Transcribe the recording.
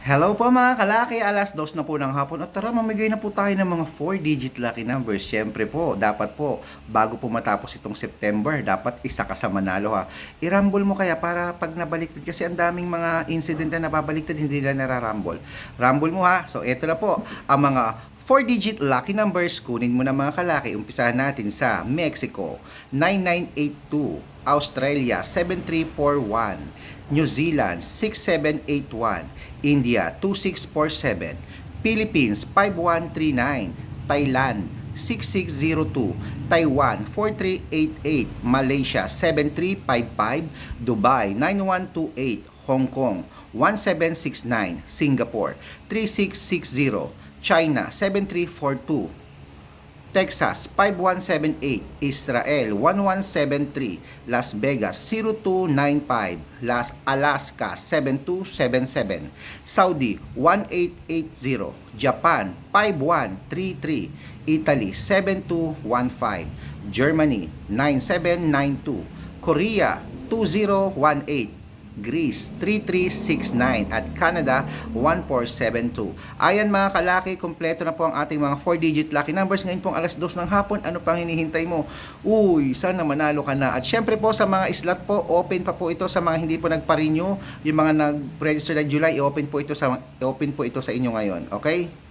Hello po mga kalaki, alas dos na po ng hapon at tara mamigay na po tayo ng mga 4-digit lucky numbers. Siyempre po, dapat po, bago po matapos itong September, dapat isa ka sa manalo ha. Irambol mo kaya para pag nabaliktad, kasi ang daming mga incident na nababaliktad, hindi nila nararambol. Rambol mo ha. So eto na po, ang mga 4-digit lucky numbers, kunin mo na mga kalaki. Umpisahan natin sa Mexico, 9982, Australia, 7341, New Zealand 6781, India 2647, Philippines 5139, Thailand 6602, Taiwan 4388, Malaysia 7355, Dubai 9128, Hong Kong 1769, Singapore 3660, China 7342, Texas 5178, Israel 1173, Las Vegas 0295, Las Alaska 7277, Saudi 1880, Japan 5133, Italy 7215, Germany 9792, Korea 2018, Greece 3369 at Canada 1472. Ayan mga kalaki, kompleto na po ang ating mga 4-digit lucky numbers. Ngayon pong alas 2 ng hapon, ano pang hinihintay mo? Uy, sana manalo ka na. At syempre po sa mga slot po, open pa po ito sa mga hindi po nagpa-renew. Yung mga nag-register na July, i-open po ito sa i-open po ito sa inyo ngayon. Okay?